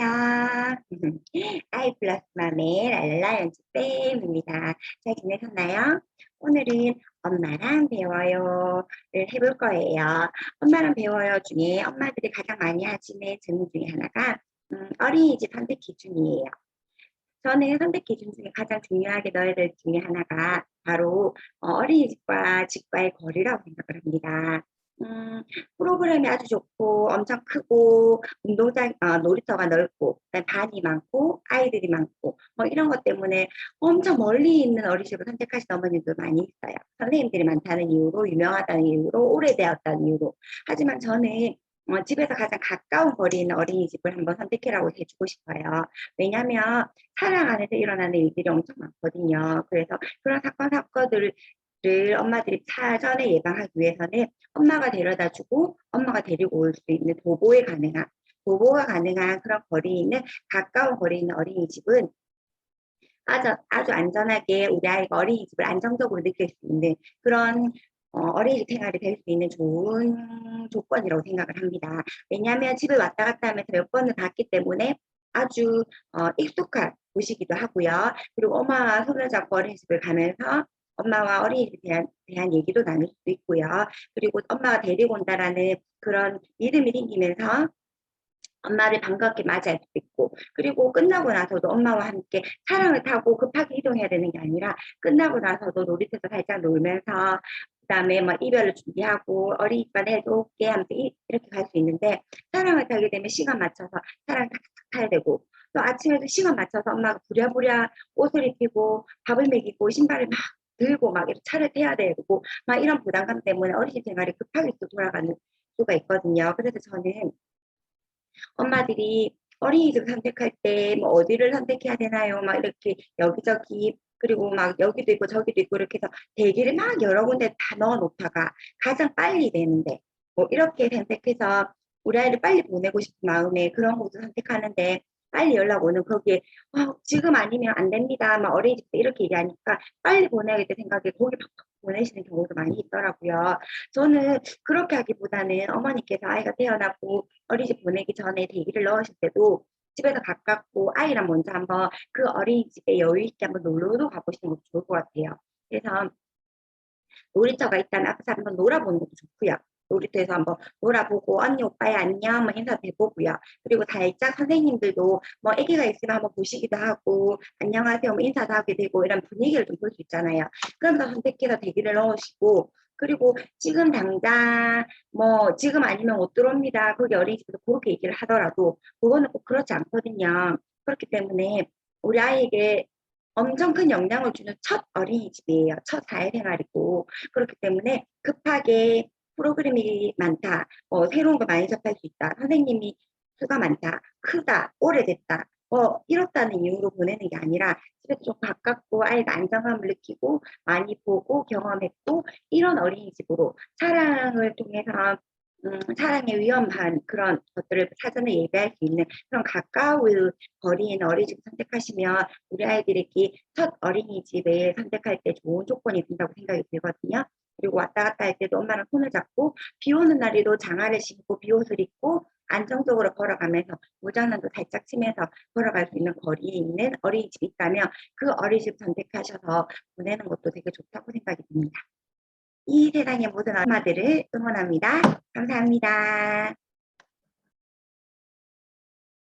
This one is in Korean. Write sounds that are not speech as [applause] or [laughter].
하이 플라스맘의 [laughs] 랄라 연습뱀입니다. 잘 지내셨나요? 오늘은 엄마랑 배워요를 해볼 거예요. 엄마랑 배워요 중에 엄마들이 가장 많이 하시는 질문 중에 하나가 음, 어린이집 선택 기준이에요. 저는 선택 기준 중에 가장 중요하게 넣어야 될 중에 하나가 바로 어, 어린이집과 집과의 거리라고 생각을 합니다. 음, 프로그램이 아주 좋고 엄청 크고 운동장 어, 놀이터가 넓고 반이 많고 아이들이 많고 뭐 이런 것 때문에 엄청 멀리 있는 어린이집을 선택하시는 어머님들 많이 있어요. 선생님들이 많다는 이유로 유명하다는 이유로 오래되었다는 이유로 하지만 저는 어, 집에서 가장 가까운 거리에 있는 어린이집을 한번 선택해라고 해주고 싶어요. 왜냐하면 사랑 안에서 일어나는 일들이 엄청 많거든요. 그래서 그런 사건 사건들을 엄마들이 사전에 예방하기 위해서는 엄마가 데려다 주고 엄마가 데리고 올 수 있는 도보에 가능한 도보가 가능한 그런 거리에 있는 가까운 거리에 있는 어린이집은 아주 아주 안전하게 우리 아이가 어린이집을 안정적으로 느낄 수 있는 그런 어, 어린이집 생활이 될 수 있는 좋은 조건이라고 생각을 합니다. 왜냐하면 집을 왔다 갔다 하면서 몇 번을 갔기 때문에 아주 어, 익숙한 곳이기도 하고요. 그리고 엄마와 손을 잡고 어린이집을 가면서 엄마와 어린이집에 대한, 대한 얘기도 나눌 수도 있고요. 그리고 엄마가 데리고 온다라는 그런 믿음이 생기면서 엄마를 반갑게 맞이할 수도 있고 그리고 끝나고 나서도 엄마와 함께 차량을 타고 급하게 이동해야 되는 게 아니라 끝나고 나서도 놀이터에서 살짝 놀면서 그다음에 뭐 이별을 준비하고 어린이집에 내려올게 하면서 이렇게 갈 수 있는데 차량을 타게 되면 시간 맞춰서 차량 탁탁 타야 되고 또 아침에도 시간 맞춰서 엄마가 부랴부랴 옷을 입히고 밥을 먹이고 신발을 막 들고 막 차를 태야 되고 막 이런 부담감 때문에 어린이집 생활이 급하게 또 돌아가는 수가 있거든요. 그래서 저는 엄마들이 어린이집 선택할 때 뭐 어디를 선택해야 되나요? 막 이렇게 여기저기 그리고 막 여기도 있고 저기도 있고 이렇게 해서 대기를 막 여러 군데 다 넣어 놓다가 가장 빨리 되는데 뭐 이렇게 선택해서 우리 아이를 빨리 보내고 싶은 마음에 그런 곳을 선택하는데 빨리 연락 오는 거기에 어, 지금 아니면 안 됩니다. 막 어린이집 때 이렇게 얘기하니까 빨리 보내야겠다 생각에 거기 팍팍 보내시는 경우도 많이 있더라고요. 저는 그렇게 하기보다는 어머니께서 아이가 태어나고 어린이집 보내기 전에 대기를 넣으실 때도 집에서 가깝고 아이랑 먼저 한번 그 어린이집에 여유 있게 한번 놀러도 가보시는 것도 좋을 것 같아요. 그래서 놀이터가 있다면 앞에서 한번 놀아보는 것도 좋고요. 놀이터에서 한번 놀아보고 언니 오빠야 안녕 뭐 인사도 해보고요. 그리고 살짝 선생님들도 뭐 아기가 있으면 한번 보시기도 하고 안녕하세요 뭐 인사도 하게 되고 이런 분위기를 좀 볼 수 있잖아요. 그러면서 선택해서 대기를 넣으시고 그리고 지금 당장 뭐 지금 아니면 못 들어옵니다. 거기 어린이집에서 그렇게 얘기를 하더라도 그거는 꼭 그렇지 않거든요. 그렇기 때문에 우리 아이에게 엄청 큰 영향을 주는 첫 어린이집이에요. 첫 사회생활이고 그렇기 때문에 급하게 프로그램이 많다, 뭐 새로운 거 많이 접할 수 있다, 선생님이 수가 많다, 크다, 오래됐다, 뭐 이렇다는 이유로 보내는 게 아니라 집에 좀 가깝고 아이가 안정감을 느끼고 많이 보고 경험했고 이런 어린이집으로 사랑을 통해서 음, 사랑에 위험한 그런 것들을 사전에 예배할 수 있는 그런 가까운 있는 어린이집 선택하시면 우리 아이들에게 첫 어린이집을 선택할 때 좋은 조건이 된다고 생각이 들거든요. 그리고 왔다 갔다 할 때도 엄마랑 손을 잡고 비 오는 날에도 장화를 신고 비옷을 입고 안정적으로 걸어가면서 무장난도 살짝 치면서 걸어갈 수 있는 거리에 있는 어린이집이 있다면 그 어린이집 선택하셔서 보내는 것도 되게 좋다고 생각이 듭니다. 이 세상의 모든 엄마들을 응원합니다. 감사합니다.